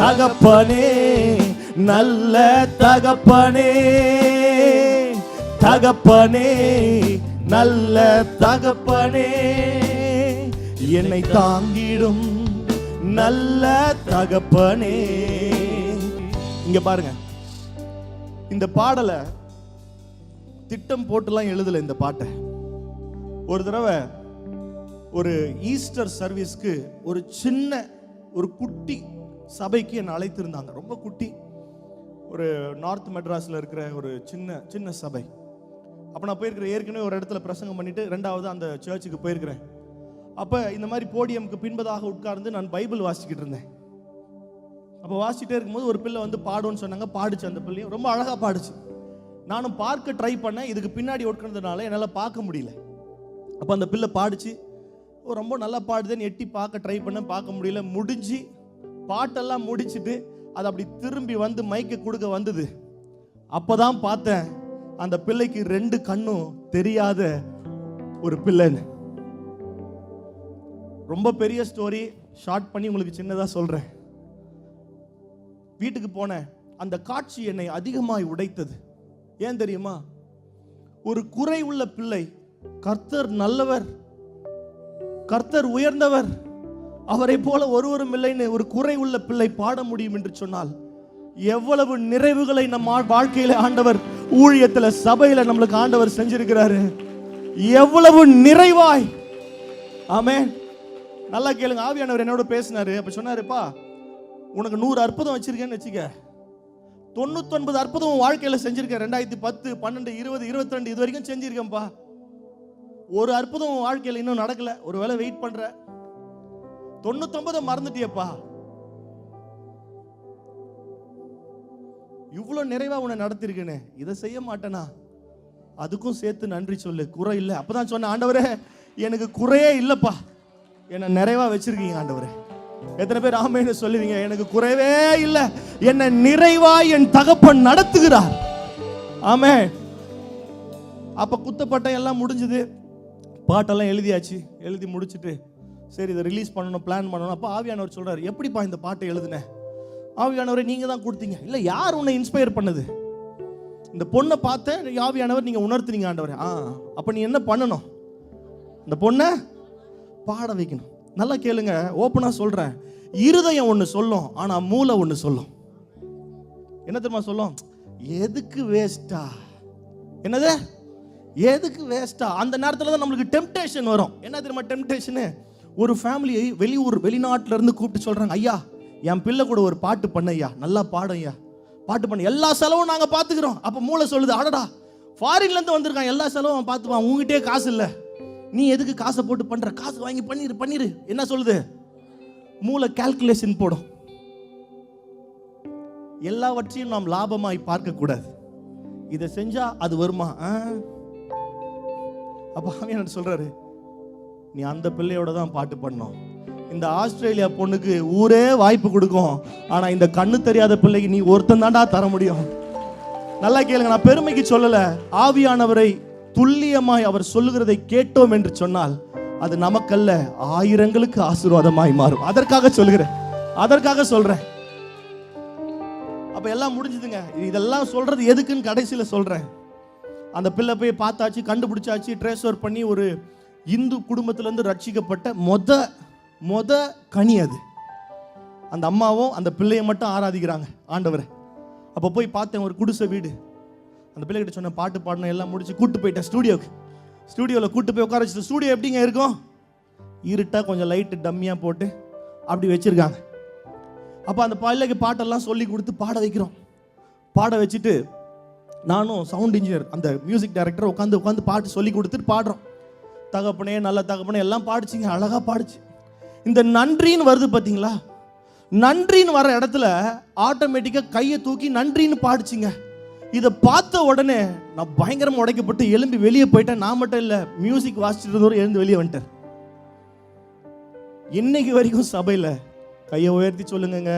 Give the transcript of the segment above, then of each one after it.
தகப்பனே நல்ல தகப்பனே. தகப்பனே நல்ல தகப்பனே. என்னை தாங்கிடும் நல்ல தகப்பனே. இங்க பாருங்க. இந்த பாடலை திட்டம் போட்டுலாம் எழுதல இந்த பாட்டை. ஒரு தடவை ஒரு ஈஸ்டர் சர்வீஸ்க்கு ஒரு சின்ன ஒரு குட்டி சபைக்கு என்னை அழைத்திருந்தாங்க. ரொம்ப குட்டி. ஒரு நார்த் மெட்ராஸில் இருக்கிற ஒரு சின்ன சின்ன சபை. அப்போ நான் போயிருக்கிறேன் ஏற்கனவே ஒரு இடத்துல பிரசங்கம் பண்ணிவிட்டு ரெண்டாவது அந்த சர்ச்சுக்கு போயிருக்கிறேன். அப்போ இந்த மாதிரி போடியமுக்கு பின்பதாக உட்கார்ந்து நான் பைபிள் வாசிக்கிட்டு இருந்தேன். அப்போ வாசிக்கிட்டே இருக்கும்போது ஒரு பிள்ளை வந்து பாடுன்னு சொன்னாங்க. பாடுச்சு அந்த பிள்ளையும். ரொம்ப அழகாக பாடுச்சு. நானும் பார்க்க ட்ரை பண்ணேன். இதுக்கு பின்னாடி உட்கார்ந்ததுனால என்னால் பார்க்க முடியல. அப்போ அந்த பிள்ளை பாடிச்சு. ரொம்ப நல்லா பாடுதுன்னு எட்டி பார்க்க ட்ரை பண்ணேன். பார்க்க முடியல. முடிஞ்சு பாட்டெல்லாம் முடிச்சுட்டு அது அப்படி திரும்பி வந்து மைக்கை கொடுக்க வந்தது. அப்போதான் பார்த்தேன் அந்த பிள்ளைக்கு ரெண்டு கண்ணும் தெரியாத ஒரு பிள்ளைன்னு. ரொம்ப பெரிய ஸ்டோரி ஷார்ட் பண்ணி உங்களுக்கு சின்னதாக சொல்கிறேன் வீட்டுக்கு போனேன் அந்த காட்சி என்னை அதிகமாய் உடைத்தது. ஏன் தெரியுமா? ஒரு குறை உள்ள பிள்ளை கர்த்தர் நல்லவர் கர்த்தர் உயர்ந்தவர். அவரை போல ஒருவரும் இல்லைன்னு ஒரு குறை உள்ள பிள்ளை பாட முடியும் என்று சொன்னால் எவ்வளவு நிறைவுகளை நம் வாழ்க்கையில ஆண்டவர் ஊழியத்துல சபையில நம்மளுக்கு ஆண்டவர் செஞ்சிருக்கிறாரு. எவ்வளவு நிறைவாய். ஆமே நல்லா கேளுங்க ஆவியானவர் என்னோட பேசினாரு. அப்ப சொன்னாருப்பா உனக்கு நூறு அற்புதம் வச்சிருக்கேன்னு வச்சுக்க. தொண்ணூத்தொன்பது அற்புதம் வாழ்க்கையில செஞ்சிருக்கேன் ரெண்டாயிரத்தி பத்து பன்னெண்டு இருபது இருபத்தி ரெண்டு இது வரைக்கும் செஞ்சிருக்கேன்ப்பா. ஒரு அற்புதம் வாழ்க்கையில் வாழ்க்கையில இன்னும் நடக்கல. ஒரு வேளை வெயிட் பண்ற தொண்ணூத்தொன்பது மறந்துட்டியப்பா. இவ்வளவு நிறைவா உன்னை நடத்திருக்கேனே. இதை செய்ய மாட்டேனா? அதுக்கும் சேர்த்து நன்றி சொல்லு. குறை இல்லை. அப்பதான் சொன்ன ஆண்டவரே எனக்கு குறையே இல்லப்பா. என்னை நிறைவா வச்சிருக்கீங்க ஆண்டவரே. எத்தனை பேர் ஆமைன்னு சொல்லுவீங்க? எனக்கு குறைவே இல்லை. என்னை நிறைவா என் தகப்பன் நடத்துகிறார். ஆமே அப்ப குத்தப்பட்ட எல்லாம் முடிஞ்சது. பாட்டெல்லாம் எழுதியாச்சு. எழுதி முடிச்சுட்டு சரி இதை ரிலீஸ் பண்ணணும் பிளான் பண்ணணும். அப்போ ஆவியானவர் சொல்கிறார் எப்படிப்பா இந்த பாட்டை எழுதுனேன் ஆவியானவரை நீங்கள் தான் கொடுத்தீங்க. இல்லை யார் உன்னை இன்ஸ்பயர் பண்ணுது? இந்த பொண்ணை பார்த்த ஆவியானவர் நீங்கள் உணர்த்துனீங்க ஆண்டவர். ஆ அப்போ நீ என்ன பண்ணணும்? இந்த பொண்ணை பாட வைக்கணும். நல்லா கேளுங்க ஓப்பனாக சொல்கிறேன் இருதயம் ஒன்று சொல்லும் ஆனால் மூளை ஒன்று சொல்லும். என்ன தெரியுமா சொல்லும்? எதுக்கு வேஸ்டா என்னது? எதுக்கு வேஸ்டா அந்த நேரத்தில் தான் நம்மளுக்கு டெம்டேஷன் வரும். என்ன தெரியுமா டெம்டேஷனு ஒரு ஃபேமிலியை வெளியூர் வெளிநாட்டிலேருந்து கூப்பிட்டு சொல்கிறாங்க ஐயா என் பிள்ளை கூட ஒரு பாட்டு பண்ண ஐயா. நல்லா பாடும் ஐயா. பாட்டு பண்ண. எல்லா செலவும் நாங்கள் பார்த்துக்கிறோம் அப்போ மூளை சொல்லுது அடடா ஃபாரின்லேருந்து வந்திருக்கான். எல்லா செலவும் அவன் பார்த்துப்பான் உங்ககிட்டயே காசு இல்லை. நீ எதுக்கு காசை போட்டு பண்ணுற காசு வாங்கி பண்ணிரு பண்ணிரு. என்ன சொல்லுது? மூளை கால்குலேஷன் போடும். எல்லாவற்றையும் நாம் லாபமாய் பார்க்கக்கூடாது. இதை செஞ்சால் அது வருமா? ஆ? என்ன சொல்கிறாரு நீ அந்த பிள்ளையோட தான் பாட்டு பண்ணணும் இந்த ஆஸ்திரேலியா பொண்ணுக்கு ஊரே வாய்ப்பு கொடுக்கும். ஆனா இந்த கண்ணு தெரியாத பிள்ளைக்கு நீ ஒருத்தன் தாண்டா தர முடியும். நல்லா கேளுங்க நான் பெருமைக்கு சொல்லல. ஆவியானவரை துல்லியமாய் அவர் சொல்லுகிறதை கேட்டோம் என்று சொன்னால் அது நமக்கல்ல ஆயிரங்களுக்கு ஆசீர்வாதமாய் மாறும். அதற்காக சொல்கிறேன் அதற்காக சொல்றேன். அப்ப எல்லாம் முடிஞ்சுதுங்க. இதெல்லாம் சொல்றது எதுக்குன்னு கடைசியில சொல்றேன். அந்த பிள்ளை போய் பார்த்தாச்சு கண்டுபிடிச்சாச்சு ட்ரேஸ்வர் பண்ணி ஒரு இந்து குடும்பத்திலேருந்து ரட்சிக்கப்பட்ட மொத மொத கனி அது. அந்த அம்மாவும் அந்த பிள்ளையை மட்டும் ஆராதிக்கிறாங்க ஆண்டவரை. அப்போ போய் பார்த்தேன் ஒரு குடிசை வீடு. அந்த பிள்ளைகிட்ட சொன்ன பாட்டு பாடணும் எல்லாம் முடிச்சு கூட்டு போயிட்டேன் ஸ்டூடியோக்கு. ஸ்டூடியோவில் கூட்டு போய் உட்கார வச்சுட்டு ஸ்டூடியோ எப்படிங்க இருக்கும்? இருட்டாக கொஞ்சம் லைட்டு டம்மியாக போட்டு அப்படி வச்சுருக்காங்க. அப்போ அந்த பிள்ளைக்கு பாட்டெல்லாம் சொல்லி கொடுத்து பாட வைக்கிறோம். பாட வச்சுட்டு நானும் சவுண்ட் இன்ஜினியர் அந்த மியூசிக் டைரக்டர் உட்காந்து உட்காந்து பாட்டு சொல்லி கொடுத்துட்டு பாடுறோம். தகப்பனே நல்ல தகப்பனே எல்லாம் பாடிச்சிங்க அழகாக பாடிச்சு. இந்த நன்றின்னு வருது பார்த்தீங்களா நன்றின்னு வர இடத்துல ஆட்டோமேட்டிக்காக கையை தூக்கி நன்றின்னு பாடிச்சிங்க. இதை பார்த்த உடனே நான் பயங்கரமாக உடைக்கப்பட்டு எலும்பி வெளியே போயிட்டேன். நான் மட்டும் இல்லை மியூசிக் வாசிச்சுட்டு இருந்தவரும் எழுந்து வெளியே வந்துட்டேன் இன்னைக்கு வரைக்கும் சபையில் கையை உயர்த்தி சொல்லுங்கங்க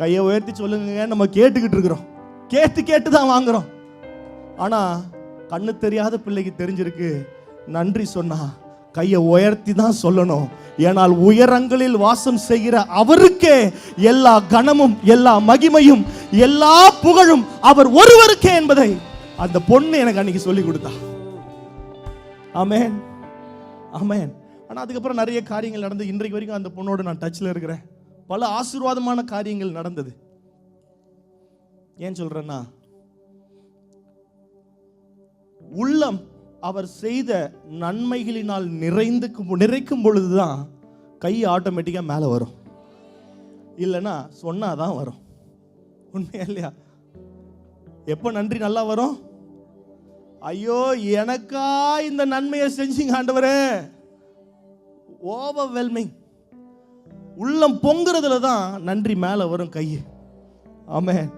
கையை உயர்த்தி சொல்லுங்கங்க நம்ம கேட்டுக்கிட்டு இருக்கிறோம். கேட்டு கேட்டு தான் வாங்குறோம். ஆனால் கண்ணு தெரியாத பிள்ளைக்கு தெரிஞ்சிருக்கு. நன்றி சொன்னா கையை உயர்த்தி தான் சொல்லணும். ஏனால் உயரங்களில் வாசம் செய்கிற அவருக்கே எல்லா கனமும் எல்லா மகிமையும் எல்லா புகழும் அவர் ஒருவருக்கே என்பதை அந்த பொண்ணு எனக்கு அன்னைக்கு சொல்லி கொடுத்தா. ஆமென். ஆமென். ஆனா அதுக்கப்புறம் நிறைய காரியங்கள் நடந்து இன்றைக்கு வரைக்கும் அந்த பொண்ணோட நான் டச்ல இருக்கிறேன். பல ஆசீர்வாதமான காரியங்கள் நடந்தது. ஏன் சொல்றேன்னா உள்ளம் அவர் செய்த நன்மைகளினால் நிறைந்து நிறைக்கும் பொழுது தான் கை ஆட்டோமேட்டிக்காக மேலே வரும். இல்லைன்னா சொன்னால் தான் வரும். உண்மையா இல்லையா? எப்போ நன்றி நல்லா வரும்? ஐயோ எனக்கா இந்த நன்மையை செஞ்சீங்க ஆண்டவரே. ஓவர்வெல்மிங் உள்ளம் பொங்குறதுல தான் நன்றி மேலே வரும் கை. ஆமே